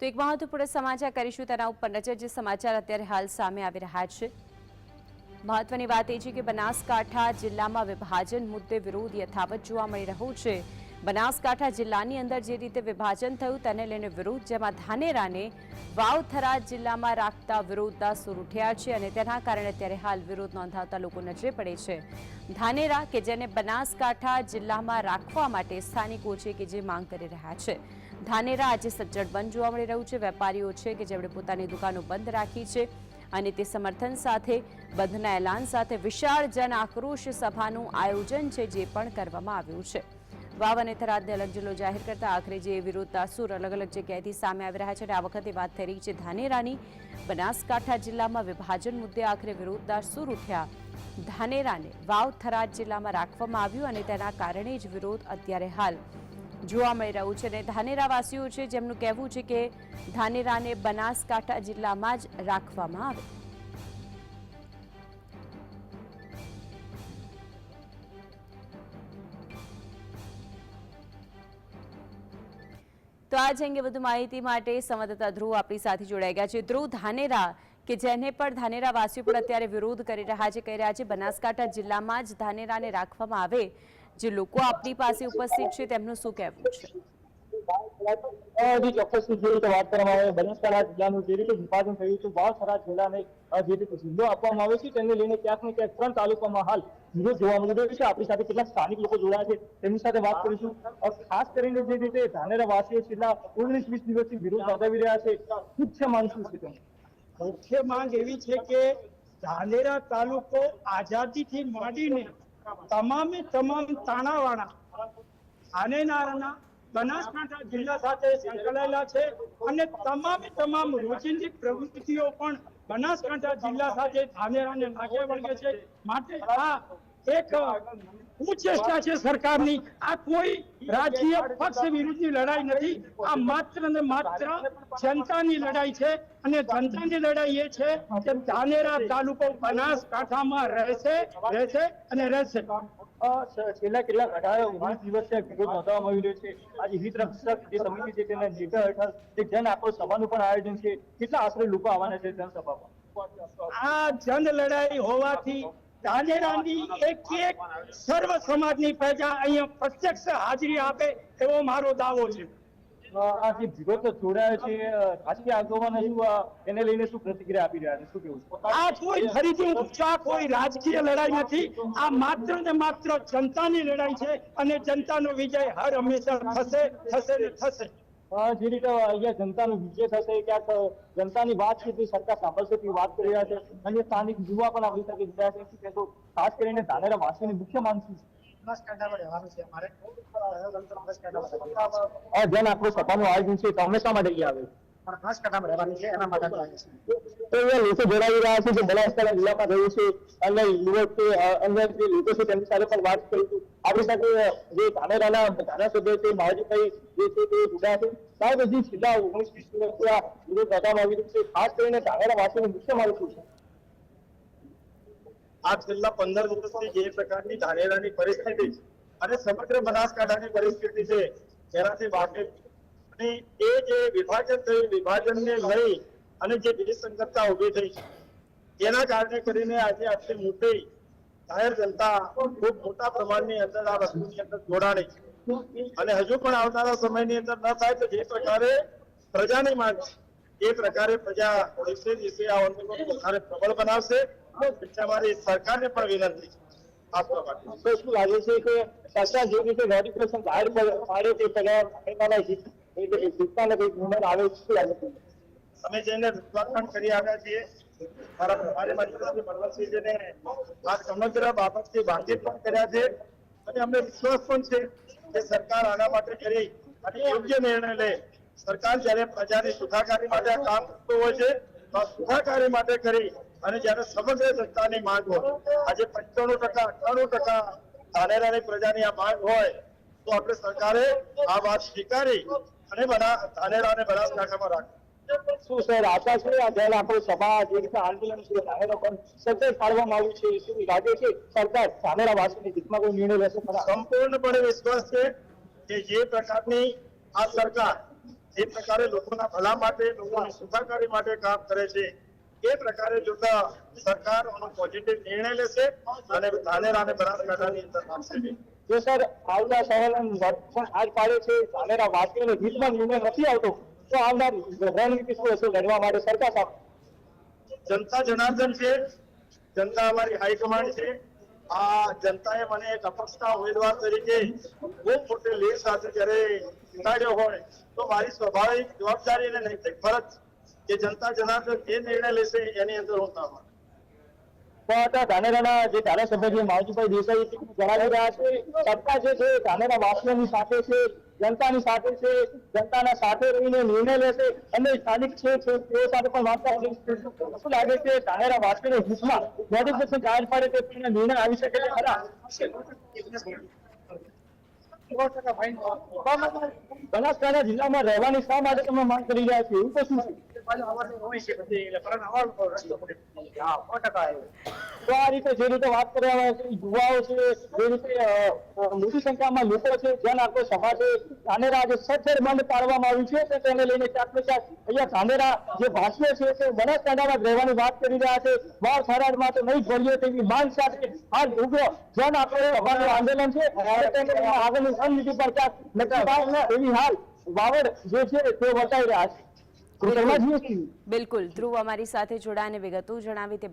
તો એક મહત્વપૂર્ણ સમાચાર કરીશું. તેના ઉપર નજર જે સમાચાર અત્યારે હાલ સામે આવી રહ્યા છે. મહત્વની વાત એ છે કે બનાસકાંઠા જિલ્લામાં વિભાજન મુદ્દે વિરોધ યથાવત જોવા મળી રહ્યો છે. બનાસકાંઠા જિલ્લાની અંદર જે રીતે વિભાજન થયું તેને લઈને વિરોધ, જેમાં ધાનેરાને વાવથરા જિલ્લામાં રાખતા વિરોધના સૂર ઉઠ્યા છે અને તેના કારણે અત્યારે હાલ વિરોધ નોંધાવતા લોકો નજરે પડે છે. ધાનેરા કે જેને બનાસકાંઠા જિલ્લામાં રાખવા માટે સ્થાનિકો છે કે જે માંગ કરી રહ્યા છે. ધાનેરા આજે સજ્જડ બંધ જોવા મળી રહ્યું છે. વેપારીઓ છે કે જેમણે પોતાની દુકાનો બંધ રાખી છે અને તે સમર્થન સાથે બંધના એલાન સાથે વિશાળ જન આક્રોશ સભાનું આયોજન છે જે પણ કરવામાં આવ્યું છે. વાવ અને થરાદને અલગ જિલ્લો જાહેર કરતા આખરે જે વિરોધતા સુર અલગ અલગ જગ્યાએથી સામે આવી રહ્યા છે અને આ વખતે વાત થઈ રહી છે ધાનેરાની. બનાસકાંઠા જિલ્લામાં વિભાજન મુદ્દે આખરે વિરોધતા સુર ઉઠ્યા. ધાનેરાને વાવ થરાદ જિલ્લામાં રાખવામાં આવ્યું અને તેના કારણે જ વિરોધ અત્યારે હાલ જોવા મળી રહ્યું છે અને ધાનેરાવાસીઓ છે, જેમનું કહેવું છે કે ધાનેરાને બનાસકાંઠા જિલ્લામાં જ રાખવામાં આવે. તો આજ અંગે વધુ માહિતી માટે સંવાદદાતા ધ્રુવ આપણી સાથે જોડાઈ ગયા છે. ધ્રુવ, ધાનેરા, કે જેને પણ ધાનેરા વાસીઓ પણ અત્યારે વિરોધ કરી રહ્યા છે, કહી રહ્યા છે, બનાસકાંઠા જિલ્લામાં જ ધાનેરાને રાખવામાં આવે જે લોકો આપની પાસે ઉપસ્થિત છે તેમનું શું કહેવું છે? ચોક્કસ જે રીતે વાત કરવામાં આવે બનાસકાંઠા જિલ્લાનું જે રીતે વિભાજન થયું છે વાવથરા જિલ્લાને જે રીતે જિલ્લો આપવામાં આવે છે તેને લઈને ક્યાંક ને ક્યાંક ત્રણ તાલુકામાં હાલ વિરોધ જોવા મળી રહ્યો છે. આપણી સાથે કેટલાક સ્થાનિક લોકો જોડાયા છે તેમની સાથે વાત કરીશું. ખાસ કરીને જે રીતે ધાનેરા વાસીઓ છેલ્લા ઓગણીસ વીસ દિવસથી વિરોધ નોંધાવી રહ્યા છે મુખ્ય છે માંગ શું છે મુખ્ય માંગ એવી છે કે ધાનેરા તાલુકો આઝાદીથી માંડીને તમામે તમામ તાણાવાળા ધાનેરાના બનાસકાંઠા જિલ્લા સાથે સંકળાયેલા છે અને તમામે તમામ રોજિંદી પ્રવૃત્તિઓ પણ બનાસકાંઠા જિલ્લા સાથે ધાનેરાને નાકે વળગે છે. માટે આ એક ઉચ્ચેષ્ટા છે સરકારની. આ કોઈ રાજકીય પક્ષ વિરુદ્ધની લડાઈ નથી. આ માત્ર ને માત્ર જનતાની લડાઈ છે અને જનતાની લડાઈ એ છે કે ધાનેરા તાલુકો બનાસકાંઠામાં રહેશે રહેશે અને રહેશે. છેલ્લા કેટલાક અઢાર ઓગણીસ દિવસથી વિરોધ નોંધવામાં આવી રહ્યો છે. આજે હિત રક્ષક જે સમિતિ છે તેના નેતા હેઠળ એક જન આક્રોશ સભાનું પણ આયોજન છે. કેટલા આશરે લોકો આવવાના છે જનસભામાં? આ જન લડાઈ હોવાથી ધાનેરાની એક એક સર્વ સમાજની પ્રજા અહીંયા પ્રત્યક્ષ હાજરી આપે એવો મારો દાવો છે. આ જે વિરોધ જોડાયો છે રાજકીય આગેવાનો શું એને લઈને શું પ્રતિક્રિયા આપી રહ્યા છે? શું કેવું આ કોઈ ફરીથી ઊંચા કોઈ રાજકીય લડાઈ નથી. આ માત્ર ને માત્ર જનતાની લડાઈ છે અને જનતાનો વિજય હર હંમેશા થશે થશે ને થશે. જે રીતે અહીંયા જનતાનો વિજય થશે ક્યાંક જનતાની વાત છે, તે સરકાર સાંભળશે, તેવી વાત કરી રહ્યા છે. અને સ્થાનિક યુવા પણ આપણી સાથે જોડાયા છે કે? ખાસ કરીને ધાનેરા વાસીઓની મુખ્ય માંગ શું છે જન આક્રોશ સભાનું આયોજન છે, તો આવે છે એના માટે તો લોકો જણાવી રહ્યા છે, જે બનાસકાંઠા જિલ્લામાં થયું છે, અને યુવક છે અન્ય જે લોકો છે, તેમની સાથે પણ વાત કરીશું આપણી સાથે જે ધાનેરાના ધારાસભ્ય છે માવજીભાઈ જે છે તે જોડાયા છે. સાહેબ, હજી છેલ્લા ઓગણીસ વીસ દિવસથી આ વિરોધ કરવામાં આવી રહ્યું છે. ખાસ કરીને ધાનેરા વાસીઓની મુખ્ય માંગ શું આ છેલ્લા પંદર વર્ષથી જે પ્રકારની ધાનેરાની પરિસ્થિતિ અને સમગ્ર બનાસકાંઠાની પરિસ્થિતિ છે, તેનાથી વાકેફ અને એ જે વિભાજન થયું, વિભાજનને લઈ અને જે વિસંગતતા ઊભી થઈ તેના કારણે કરીને આજે આટલી મોટી જાહેર જનતા ખૂબ મોટા પ્રમાણની અંદર આ વસ્તુની અંદર જોડાણી છે. અને હજુ પણ આવનારા સમયની અંદર ન થાય તો જે પ્રકારે પ્રજાની માંગ છે એ પ્રકારે પ્રજા દિવસે દિવસે આ આંદોલન વધારે પ્રબળ બનાવશે. અમારી સરકારને પણ વિનંતી છે. આપવા માટે. તો શું લાગે છે કે સરકાર જે રીતે બહાર પાડે તે કંઈક આવે છે જેને રૂપાંતરણ કરી આવ્યા છીએ મારા આના માટે કરી અને યોગ્ય નિર્ણય લે. સરકાર જ્યારે સુખાકારી માટે કામ સુખાકારી માટે કરી અને જ્યારે સમગ્ર જનતાની માંગ હોય, આજે પંચાણું ટકા, અઠ્ઠાણું ટકા ધાનેરાની પ્રજાની આ માંગ હોય, તો આપણે સરકારે આ વાત સ્વીકારી અને બધા ધાનેરાને બનાસકાંઠામાં રાખી. શું સર? આશા છે? આ જન આપણો સભા જે રીતે આંદોલન છે જાહેરો પણ સજ્જ પાડવામાં આવ્યું છે. શું લાગે છે સરકાર ધાનેરા વાસીની હિતમાં કોઈ નિર્ણય લેશે? સંપૂર્ણપણે વિશ્વાસ છે કે જે પ્રકારની આ સરકાર જે પ્રકારે લોકોના ભલા માટે લોકોની સુખાકારી માટે કામ કરે છે એ પ્રકારે જોતા સરકાર પોઝિટિવ નિર્ણય લેશે અને ધાનેરા અને બનાસકાંઠાની અંદર નાખશે જો સર આવતા સવાલ પણ આજ પાડે છે ધાનેરા વાસીઓને હિતમાં નિર્ણય નથી આવતો. તો આવનાર રણનીતિ શું હશે, લડવા માટે સરકાર સામે? જનતા જનાર્દન છે, જનતા અમારી હાઈકમાન્ડ છે. આ જનતાએ મને એક અપક્ષના ઉમેદવાર તરીકે બહુ મોટી લીડ સાથે જ્યારે ચૂંટાડ્યો હોય, તો મારી સ્વાભાવિક જવાબદારી અને નૈતિક ફરજ કે જનતા જનાર્દન જે નિર્ણય લેશે, એની અંદર હું નિર્ણય આવી શકે બનાસકાંઠા જિલ્લામાં રહેવાની શા માટે તમે માંગ કરી રહ્યા છો? એવું કશું છે? તો આ રીતે જે રીતે વાત કરવામાં આવે છે યુવાઓ છે જે રીતે અ, અ, મોટી સંખ્યામાં લોકો છે જન આક્રોશ સભા છે ધાનેરા જે સચ્છર બંધ પાડવામાં આવ્યું છે તેને લઈને ક્યાંક ને ક્યાંક અહીંયા ધાનેરા જે ભાષીઓ છે તે બનાસકાંઠામાં રહેવાની વાત કરી રહ્યા છે. બારમાં તો નહીં ભરીએ તેવી માંગ સાથે હાલ ઉગ્ર જન આક્રોશ સભાનું આંદોલન છે આગળની રણનીતિ પર ક્યાંક નક્કી એવી હાલ વાવડ જે છે તે બતાવી રહ્યા છે. બિલકુલ. ધ્રુવ અમારી સાથે જોડાઈને વિગતો જણાવી તે